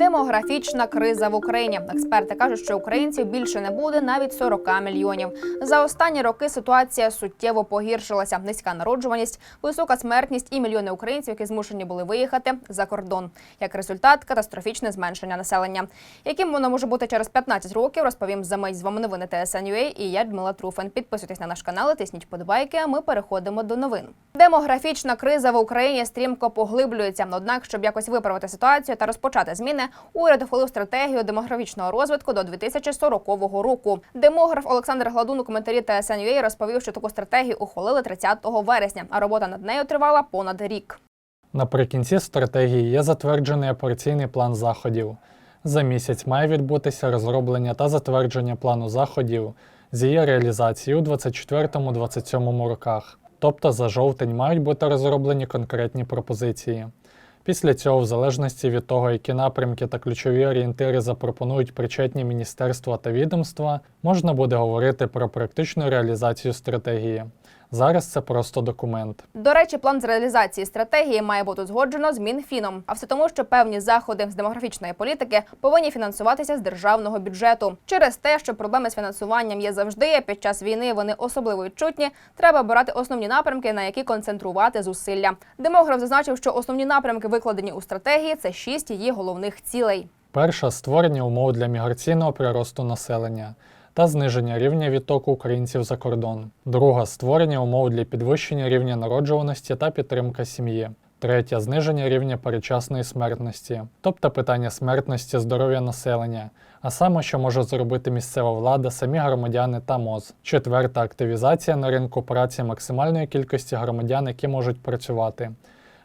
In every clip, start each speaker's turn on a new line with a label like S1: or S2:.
S1: Демографічна криза в Україні. Експерти кажуть, що українців більше не буде навіть 40 мільйонів. За останні роки ситуація суттєво погіршилася. Низька народжуваність, висока смертність і мільйони українців, які змушені були виїхати за кордон. Як результат, катастрофічне зменшення населення. Яким воно може бути через 15 років, розповім за мить з вами новини TSN.ua і я Людмила Труфен. Підписуйтесь на наш канал, тисніть подобайки. А ми переходимо до новин. Демографічна криза в Україні стрімко поглиблюється. Однак, щоб якось виправити ситуацію та розпочати зміни, уряд ухвалив стратегію демографічного розвитку до 2040 року. Демограф Олександр Гладун у коментарі TSN.ua розповів, що таку стратегію ухвалили 30 вересня, а робота над нею тривала понад рік.
S2: Наприкінці стратегії є затверджений операційний план заходів. За місяць має відбутися розроблення та затвердження плану заходів з її реалізації у 24-27 роках. Тобто за жовтень мають бути розроблені конкретні пропозиції. Після цього, в залежності від того, які напрямки та ключові орієнтири запропонують причетні міністерства та відомства, можна буде говорити про практичну реалізацію стратегії. Зараз це просто документ.
S1: До речі, план з реалізації стратегії має бути узгоджено з Мінфіном. А все тому, що певні заходи з демографічної політики повинні фінансуватися з державного бюджету. Через те, що проблеми з фінансуванням є завжди, під час війни вони особливо відчутні. Треба обирати основні напрямки, на які концентрувати зусилля. Демограф зазначив, що основні напрямки, викладені у стратегії, це шість її головних цілей.
S2: Перша створення умов для міграційного приросту населення та зниження рівня відтоку українців за кордон. Друга створення умов для підвищення рівня народжуваності та підтримка сім'ї. Третя зниження рівня передчасної смертності, тобто питання смертності здоров'я населення, а саме, що може зробити місцева влада, самі громадяни та МОЗ. Четверта активізація на ринку праці максимальної кількості громадян, які можуть працювати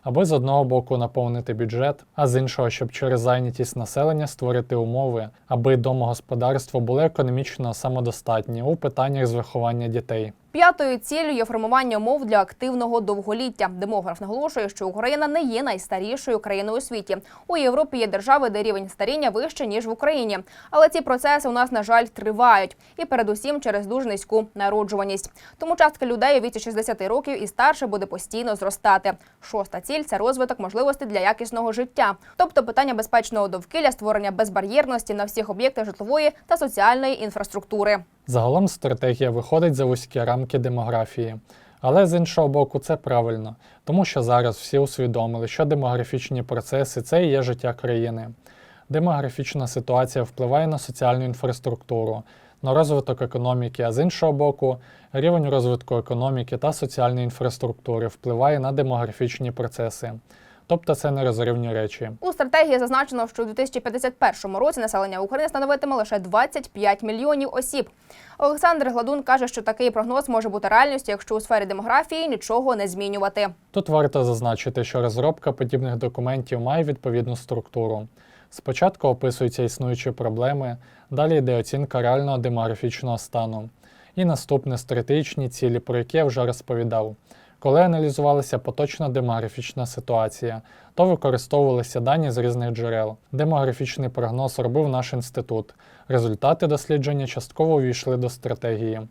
S2: аби з одного боку наповнити бюджет, а з іншого, щоб через зайнятість населення створити умови, аби домогосподарство було економічно самодостатні у питаннях з виховання дітей.
S1: П'ятою ціллю є формування умов для активного довголіття. Демограф наголошує, що Україна не є найстарішою країною у світі. У Європі є держави, де рівень старіння вище ніж в Україні. Але ці процеси у нас, на жаль, тривають, і передусім через дуже низьку народжуваність. Тому частка людей у віці 60 років і старше буде постійно зростати. Шоста ціль це розвиток можливостей для якісного життя, тобто питання безпечного довкілля, створення безбар'єрності на всіх об'єктах житлової та соціальної інфраструктури.
S2: Загалом стратегія виходить за вузькі рамки демографії. Але з іншого боку, це правильно, тому що зараз всі усвідомили, що демографічні процеси це і є життя країни. Демографічна ситуація впливає на соціальну інфраструктуру, на розвиток економіки, а з іншого боку, рівень розвитку економіки та соціальної інфраструктури впливає на демографічні процеси. Тобто це нерозривні речі.
S1: У стратегії зазначено, що у 2051 році населення України становитиме лише 25 мільйонів осіб. Олександр Гладун каже, що такий прогноз може бути реальністю, якщо у сфері демографії нічого не змінювати.
S2: Тут варто зазначити, що розробка подібних документів має відповідну структуру. Спочатку описуються існуючі проблеми, далі йде оцінка реального демографічного стану. І наступне стратегічні цілі, про які я вже розповідав. Коли аналізувалася поточна демографічна ситуація, то використовувалися дані з різних джерел. Демографічний прогноз робив наш інститут. Результати дослідження частково увійшли до стратегії.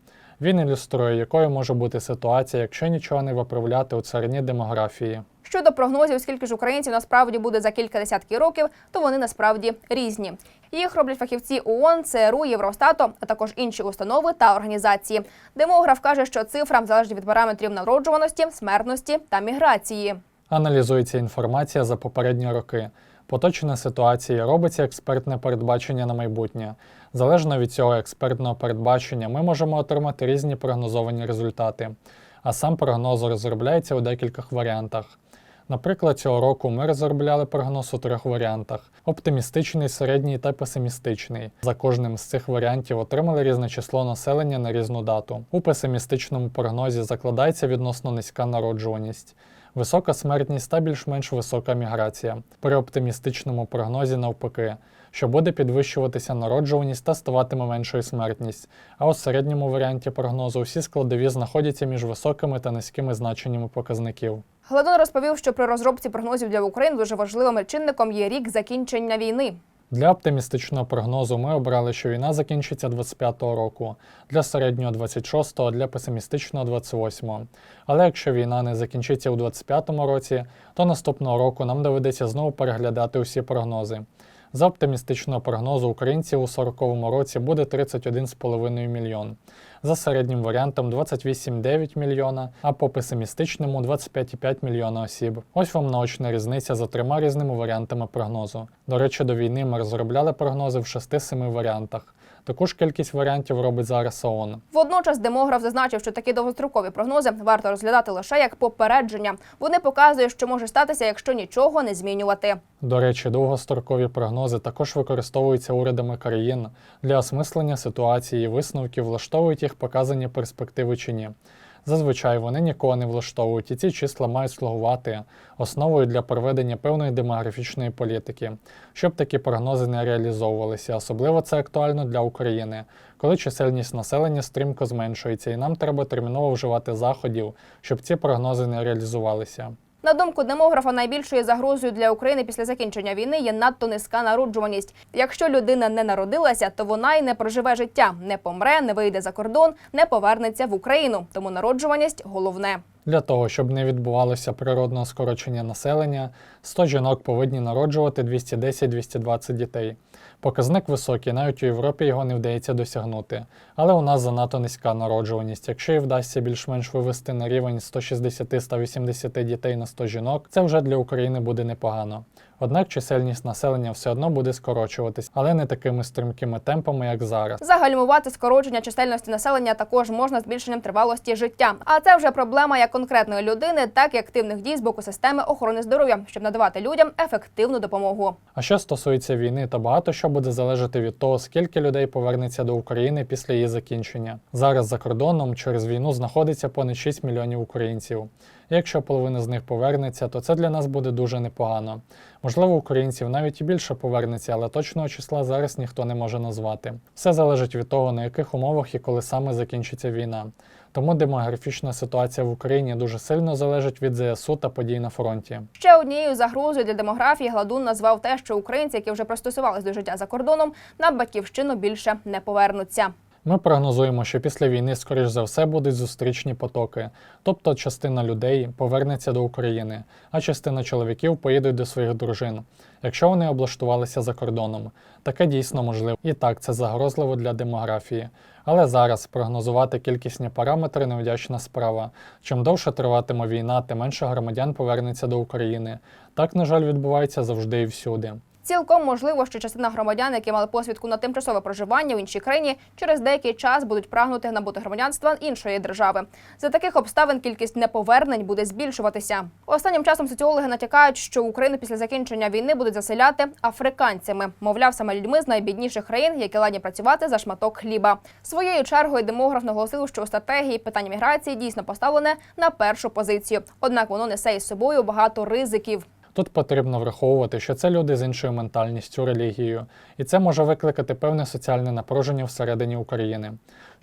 S2: Він ілюструє, якою може бути ситуація, якщо нічого не виправляти у царині демографії.
S1: Щодо прогнозів, скільки ж українців насправді буде за кілька десятків років, то вони насправді різні. Їх роблять фахівці ООН, ЦРУ, Євростату, а також інші установи та організації. Демограф каже, що цифра залежить від параметрів народжуваності, смертності та міграції.
S2: Аналізується інформація за попередні роки. Поточна ситуація робиться експертне передбачення на майбутнє. Залежно від цього експертного передбачення, ми можемо отримати різні прогнозовані результати. А сам прогноз розробляється у декількох варіантах. Наприклад, цього року ми розробляли прогноз у трьох варіантах: оптимістичний, середній та песимістичний. За кожним з цих варіантів отримали різне число населення на різну дату. У песимістичному прогнозі закладається відносно низька народжуваність. Висока смертність та більш-менш висока міграція. При оптимістичному прогнозі навпаки, що буде підвищуватися народжуваність та ставатиме меншою смертність. А у середньому варіанті прогнозу всі складові знаходяться між високими та низькими значеннями показників.
S1: Гладун розповів, що при розробці прогнозів для України дуже важливим чинником є рік закінчення війни.
S2: Для оптимістичного прогнозу ми обрали, що війна закінчиться 25-го року, для середнього 26-го, для песимістичного 28-го. Але якщо війна не закінчиться у 25-му році, то наступного року нам доведеться знову переглядати усі прогнози. За оптимістичного прогнозу українців у 40-му році буде 31,5 мільйон. За середнім варіантом 28,9 мільйона, а по песимістичному 25,5 мільйона осіб. Ось вам наочна різниця за трьома різними варіантами прогнозу. До речі, до війни ми розробляли прогнози в 6-7 варіантах. Таку ж кількість варіантів робить зараз ООН.
S1: Водночас демограф зазначив, що такі довгострокові прогнози варто розглядати лише як попередження. Вони показують, що може статися, якщо нічого не змінювати.
S2: До речі, довгострокові прогнози також використовуються урядами країн для осмислення ситуації і висновків, влаштовують їх показані перспективи чи ні. Зазвичай вони нікого не влаштовують, і ці числа мають слугувати основою для проведення певної демографічної політики, щоб такі прогнози не реалізовувалися. Особливо це актуально для України, коли чисельність населення стрімко зменшується, і нам треба терміново вживати заходів, щоб ці прогнози не реалізувалися.
S1: На думку демографа, найбільшою загрозою для України після закінчення війни є надто низька народжуваність. Якщо людина не народилася, то вона й не проживе життя, не помре, не вийде за кордон, не повернеться в Україну. Тому народжуваність головне.
S2: Для того, щоб не відбувалося природного скорочення населення, 100 жінок повинні народжувати 210-220 дітей. Показник високий, навіть у Європі його не вдається досягнути. Але у нас занадто низька народжуваність. Якщо і вдасться більш-менш вивести на рівень 160-180 дітей на 100 жінок, це вже для України буде непогано. Однак чисельність населення все одно буде скорочуватись, але не такими стрімкими темпами, як зараз.
S1: Загальмувати скорочення чисельності населення також можна збільшенням тривалості життя. А це вже проблема як конкретної людини, так і активних дій з боку системи охорони здоров'я, щоб надавати людям ефективну допомогу.
S2: А що стосується війни, то багато що буде залежати від того, скільки людей повернеться до України після її закінчення. Зараз за кордоном через війну знаходиться понад 6 мільйонів українців. Якщо половина з них повернеться, то це для нас буде дуже непогано. Можливо, українців навіть і більше повернеться, але точного числа зараз ніхто не може назвати. Все залежить від того, на яких умовах і коли саме закінчиться війна. Тому демографічна ситуація в Україні дуже сильно залежить від ЗСУ та подій на фронті.
S1: Ще однією загрозою для демографії Гладун назвав те, що українці, які вже пристосувались до життя за кордоном, на батьківщину більше не повернуться.
S2: Ми прогнозуємо, що після війни, скоріш за все, будуть зустрічні потоки, тобто частина людей повернеться до України, а частина чоловіків поїдуть до своїх дружин, якщо вони облаштувалися за кордоном. Таке дійсно можливо. І так, це загрозливо для демографії. Але зараз прогнозувати кількісні параметри невдячна справа. Чим довше триватиме війна, тим менше громадян повернеться до України. Так, на жаль, відбувається завжди і всюди.
S1: Цілком можливо, що частина громадян, які мали посвідку на тимчасове проживання в іншій країні, через деякий час будуть прагнути набути громадянства іншої держави. За таких обставин кількість неповернень буде збільшуватися. Останнім часом соціологи натякають, що Україну після закінчення війни будуть заселяти африканцями, мовляв, саме людьми з найбідніших країн, які ладні працювати за шматок хліба. Своєю чергою демограф наголосив, що у стратегії питання міграції дійсно поставлене на першу позицію однак воно несе із собою багато ризиків.
S2: Тут потрібно враховувати, що це люди з іншою ментальністю, релігією, і це може викликати певне соціальне напруження всередині України.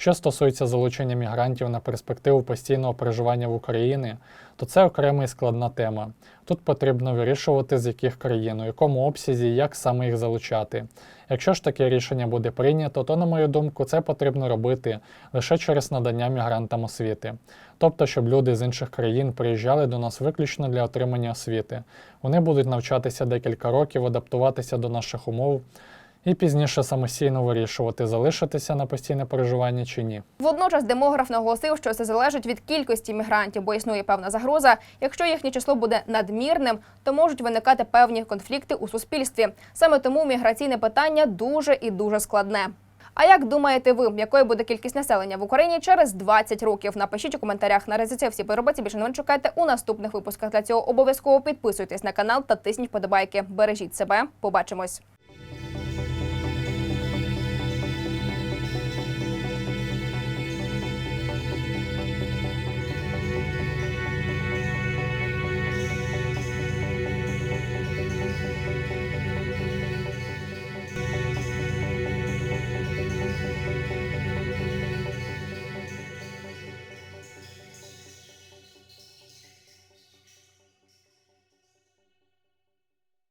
S2: Що стосується залучення мігрантів на перспективу постійного проживання в Україні, то це окрема і складна тема. Тут потрібно вирішувати, з яких країн, у якому обсязі як саме їх залучати. Якщо ж таке рішення буде прийнято, то, на мою думку, це потрібно робити лише через надання мігрантам освіти. Тобто, щоб люди з інших країн приїжджали до нас виключно для отримання освіти. Вони будуть навчатися декілька років, адаптуватися до наших умов і пізніше самостійно вирішувати, залишитися на постійне проживання чи ні.
S1: Водночас демограф наголосив, що це залежить від кількості мігрантів, бо існує певна загроза. Якщо їхнє число буде надмірним, то можуть виникати певні конфлікти у суспільстві. Саме тому міграційне питання дуже і дуже складне. А як думаєте ви, якою буде кількість населення в Україні через 20 років? Напишіть у коментарях. Наразі це всі подробиці. Більше новин шукайте у наступних випусках. Для цього обов'язково підписуйтесь на канал та тисніть вподобайки. Бережіть себе. Побачимось.